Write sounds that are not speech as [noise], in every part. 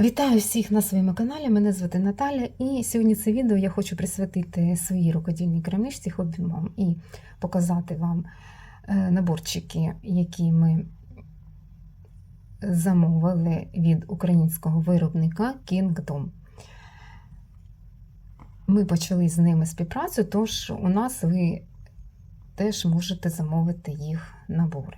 Вітаю всіх на своєму каналі. Мене звати Наталя, і сьогодні це відео я хочу присвятити своїй рукодільній крамничці хобі мам і показати вам е, наборчики, які ми замовили від українського виробника Kingdom. Ми почали з ними співпрацю, тож у нас ви теж можете замовити їх набори.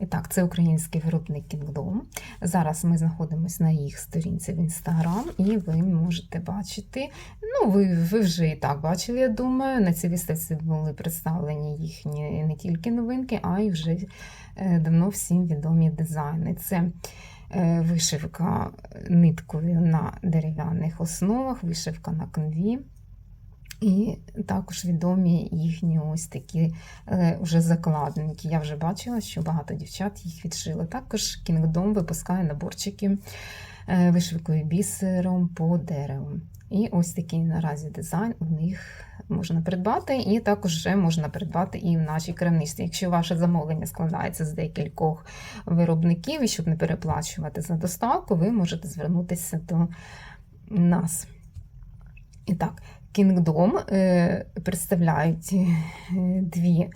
І так, це український виробник Kingdom. Зараз ми знаходимося на їх сторінці в Інстаграм, і ви можете бачити. Ну, ви, ви вже і так бачили, я думаю. На цій виставці були представлені їхні не тільки новинки, а й вже е, давно всім відомі дизайни. Це е, вишивка ниткою на дерев'яних основах, вишивка на канві. І також відомі їхні ось такі е, вже закладники. Я вже бачила, що багато дівчат їх відшили. Також Kingdom випускає наборчики е, вишивкою бісером по дереву. І ось такий наразі дизайн у них можна придбати, і також вже можна придбати і в нашій крамничці. Якщо ваше замовлення складається з декількох виробників, і щоб не переплачувати за доставку, ви можете звернутися до нас. І так, Kingdom е, представляють е, дві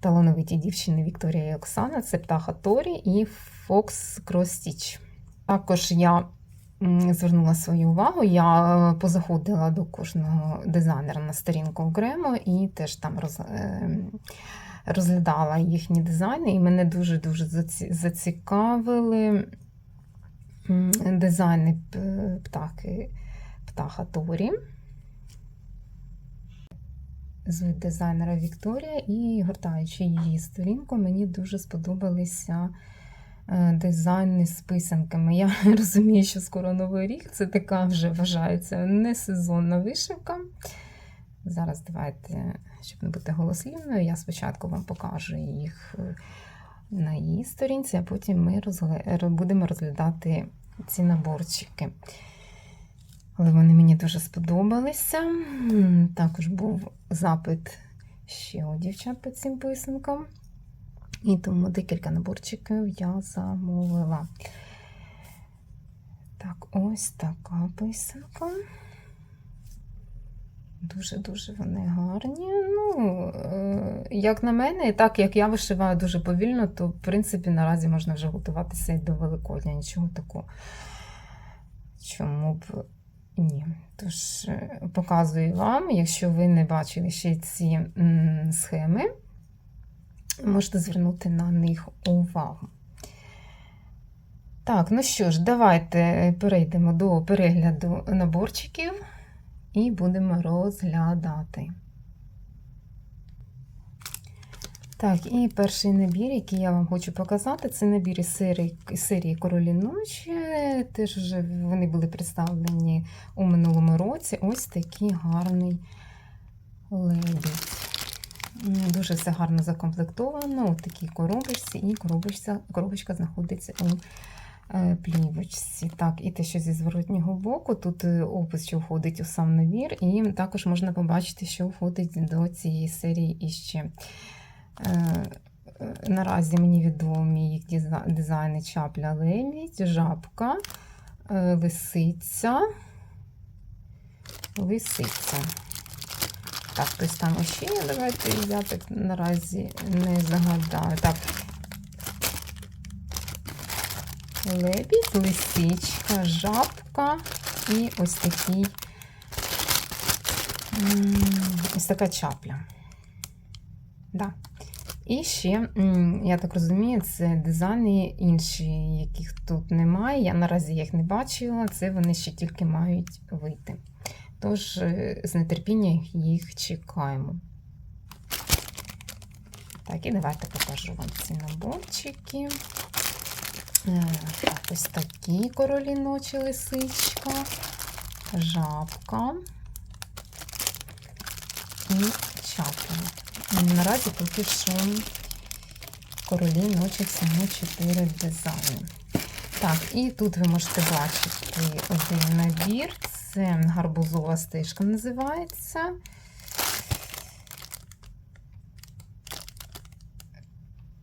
талановиті дівчини Вікторія і Оксана. Це Птаха Торі і Фокс Кростіч. Також я звернула свою увагу, я позаходила до кожного дизайнера на сторінку окремо і теж там роз, е, розглядала їхні дизайни, і мене дуже-дуже зацікавили дизайни птахи, птаха Торі звуть дизайнера Вікторія, і гортаючи її сторінку, мені дуже сподобалися е, дизайни з писанками. Я [laughs] розумію, що скоро новий рік це така вже вважається несезонна вишивка. Зараз давайте, щоб не бути голослівною, я спочатку вам покажу їх е, на її сторінці, а потім ми розгля... будемо розглядати ці наборчики. Але вони мені дуже сподобалися. Також був запит ще у дівчат по цим писанкам. І тому декілька наборчиків я замовила. Так, ось така писанка. Дуже-дуже вони гарні. Ну, е, як на мене, і так як я вишиваю дуже повільно, то, в принципі, наразі можна вже готуватися і до Великодня. Нічого такого. Чому б ні. Тож, е, показую вам, якщо ви не бачили ще ці схеми, можете звернути на них увагу. Так, ну що ж, давайте перейдемо до перегляду наборчиків і будемо розглядати. Так, і перший набір, який я вам хочу показати, це набір із серії, серії Королі ночі. Теж вже вони були представлені у минулому році. Ось такий гарний лебідь. М, Дуже все гарно закомплектовано у такій коробочці, і коробочка, коробочка знаходиться у е, плівочці. Так, і те, що зі зворотнього боку, тут е, опис, що входить у сам набір, і також можна побачити, що входить до цієї серії іще. Е, е, Наразі мені відомі їх дизайни чапля лебідь, жабка, е, лисиця, лисиця. Так, хтось там ще є, давайте я так наразі не загадаю. Так. Лебідь, лисичка, жабка і ось такий ось така чапля. Да. І ще, я так розумію, це дизайни інші, яких тут немає. Я наразі їх не бачила, це вони ще тільки мають вийти. Тож е, з нетерпінням їх чекаємо. Так, і давайте покажу вам ці наборчики. Е, Так, ось такі королі ночі лисичка, жабка і чапля. Наразі поки що королі ночі саме 4 дизайни. Так, і тут ви можете бачити один набір. Це гарбузова стежка називається.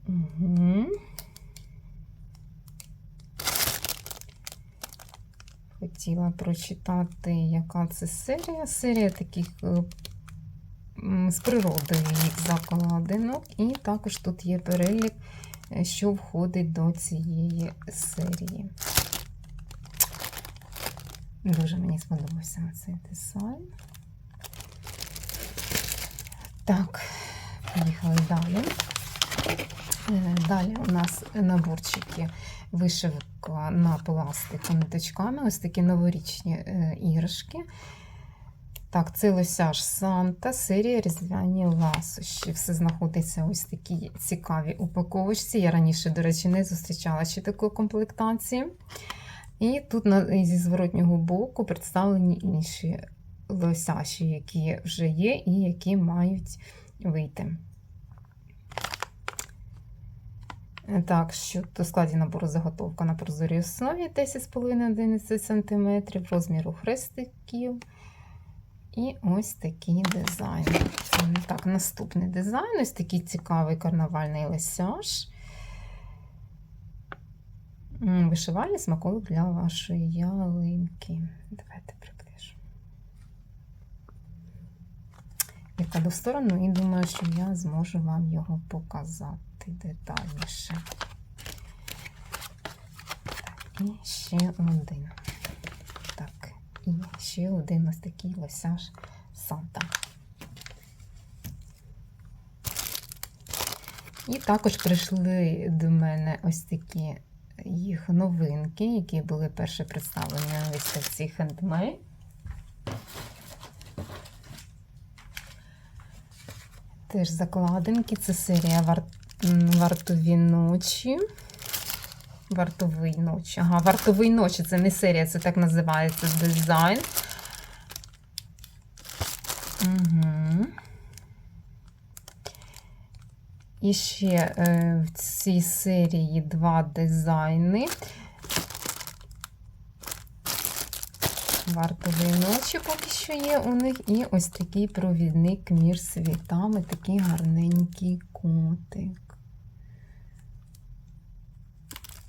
Угу. хотіла прочитати, яка це серія. Серія таких е, з природою закладинок. І також тут є перелік, е, що входить до цієї серії. Дуже мені сподобався цей дизайн. Так, поїхали далі. Е, Далі у нас наборчики вишивка на пластику ниточками. Ось такі новорічні е, іграшки. Так, це лосяж Санта, серія різдвяні ласощі. Все знаходиться ось такі цікаві упаковочці. Я раніше, до речі, не зустрічала ще такої комплектації. І тут зі зворотнього боку представлені інші лосяші, які вже є і які мають вийти. Так, що до складі набору заготовка на прозорій основі 10,5-11 см, розміру хрестиків. І ось такий дизайн. Так, наступний дизайн ось такий цікавий карнавальний лосяж. М, Вишивальний смаколик для вашої ялинки. Давайте приближу. Я кладу в сторону і думаю, що я зможу вам його показати детальніше. І ще один. І ще один ось такий лосяж Санта. І також прийшли до мене ось такі їх новинки, які були перше представлені на виставці Handmade. Теж закладинки. Це серія вар... вартові ночі. Вартовий ночі. Ага, вартовий ночі це не серія, це так називається дизайн. Угу. І ще е, в цій серії два дизайни. Вартові ночі поки що є у них. І ось такий провідник між світами, такий гарненький котик.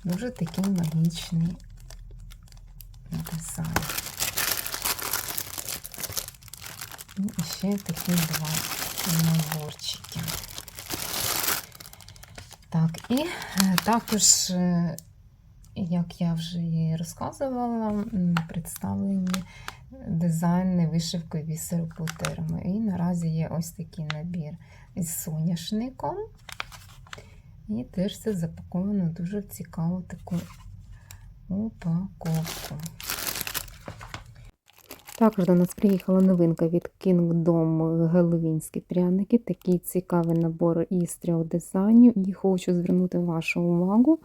Дуже такий магічний дизайн. І ще такі два наборчики. Так, і е, також, е, як я вже і розказувала, представлені дизайни вишивки бісеру терми. І наразі є ось такий набір із соняшником. І теж це запаковано дуже в цікаву таку упаковку. Також до нас приїхала новинка від Kingdom Геловінські пряники. Такий цікавий набор із трьох дизайнів. І хочу звернути вашу увагу,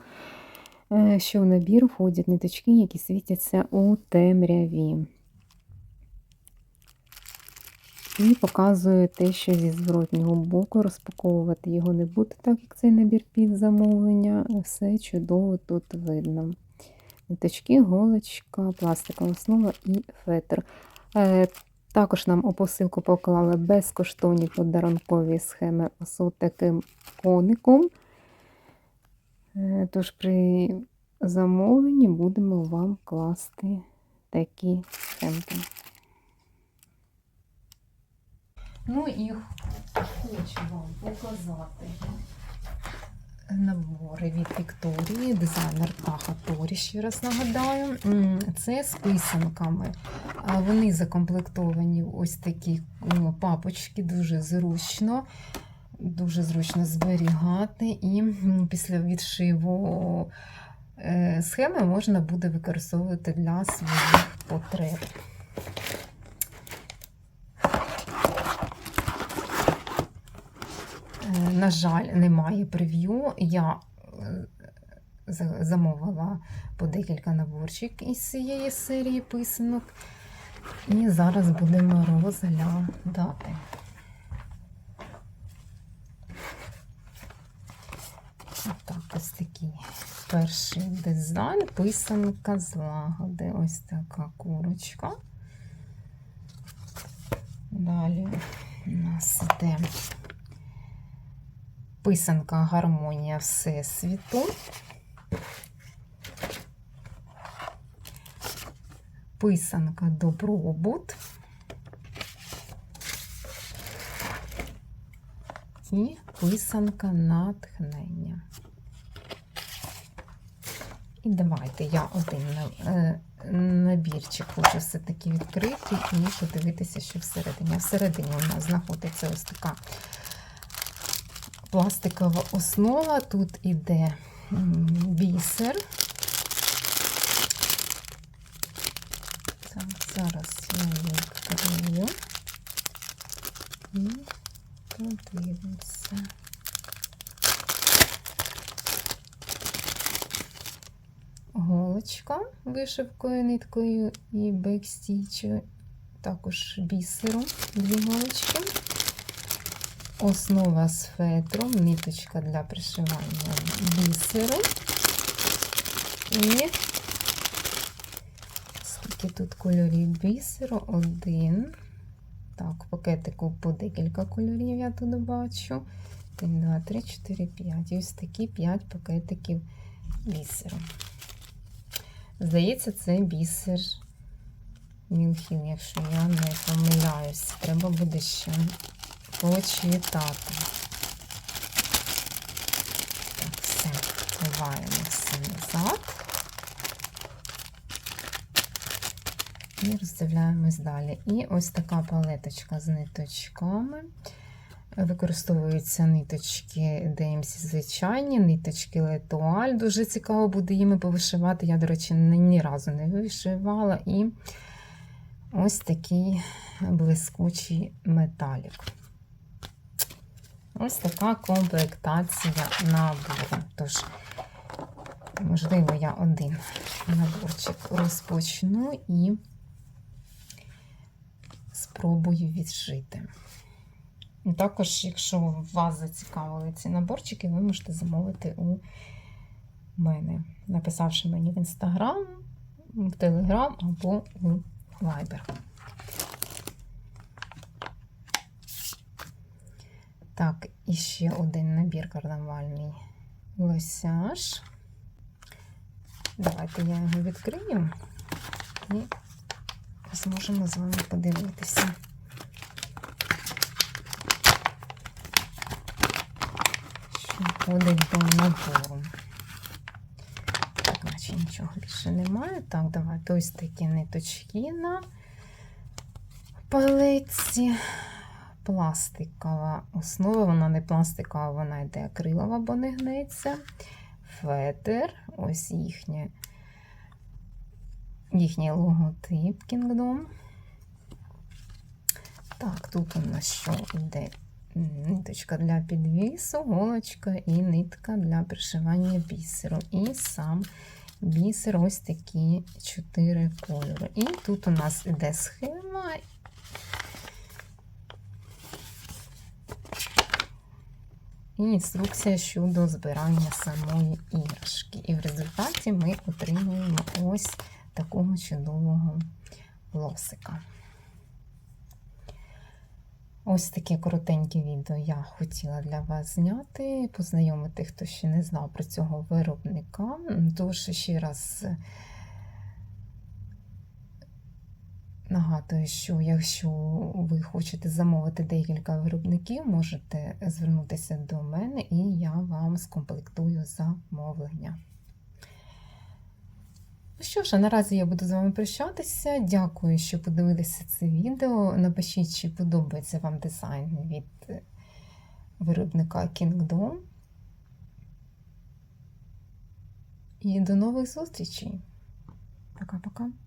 е, що в набір входять ниточки, які світяться у темряві. І показую те, що зі зворотнього боку розпаковувати його не буду, так як цей набір під замовлення. Все чудово тут видно. Ниточки, голочка, пластикова основа і фетр. Е, Також нам у посилку поклали безкоштовні подарункові схеми з таким коником. Е, Тож при замовленні будемо вам класти такі схемки. Ну і хочу вам показати набори від Вікторії, дизайнер Таха Торі, ще раз нагадаю. Це з писанками. Вони закомплектовані в ось такі папочки, дуже зручно. Дуже зручно зберігати, і після відшиву е, схеми можна буде використовувати для своїх потреб. Е, На жаль, немає прев'ю. Я е, замовила по декілька наборчик із цієї серії писанок. І зараз будемо розглядати. Так, ось такий перший дизайн, писанка злагоди. Ось така курочка. Далі у нас йде писанка Гармонія Всесвіту. писанка Добробут. І писанка натхнення. І давайте я один е, набірчик хочу все-таки відкрити і подивитися, що всередині. Всередині у нас знаходиться ось така пластикова основа. Тут іде бісер. Так, зараз я відкрию і подивимося. Голочка вишивкою, ниткою і бекстічю, також бісером, дві голочки. Основа з фетром, ниточка для пришивання бісеру. І скільки тут кольорів бісеру? Один. Так, в пакетику по декілька кольорів я тут бачу. 1, 2, 3, 4, 5. І ось такі 5 пакетиків бісеру. Здається, це бісер Мілхін, якщо я не помиляюсь. Треба буде ще почитати. Так, все, ховаємо все назад. І роздивляємось далі. І ось така палеточка з ниточками. Використовуються ниточки DMC звичайні, ниточки Летуаль. Дуже цікаво буде їми повишивати. Я, до речі, ні разу не вишивала. І ось такий блискучий металік. Ось така комплектація набору. Тож, можливо, я один наборчик розпочну і спробую відшити. Також, якщо вас зацікавили ці наборчики, ви можете замовити у мене, написавши мені в інстаграм, в телеграм або у Viber. Так, і ще один набір карнавальний лосяж. Давайте я його відкрию і зможемо з вами подивитися. Що входить до набору. Так, наче нічого більше немає. Так, давайте ось такі ниточки на палиці. Пластикова основа, вона не пластикова, вона йде акрилова, бо не гнеться. Фетер, ось їхнє, їхній логотип Kingdom. Так, тут у нас що йде ниточка для підвісу, голочка і нитка для пришивання бісеру. І сам бісер ось такі чотири кольори. І тут у нас іде схема. І інструкція щодо збирання самої іграшки. І в результаті ми отримуємо ось такого чудового лосика. Ось таке коротеньке відео я хотіла для вас зняти, познайомити, хто ще не знав про цього виробника. Тож ще раз нагадую, що якщо ви хочете замовити декілька виробників, можете звернутися до мене і я вам скомплектую замовлення. Ну що ж, а наразі я буду з вами прощатися. Дякую, що подивилися це відео. Напишіть, чи подобається вам дизайн від виробника Kingdom. І до нових зустрічей. Пока-пока.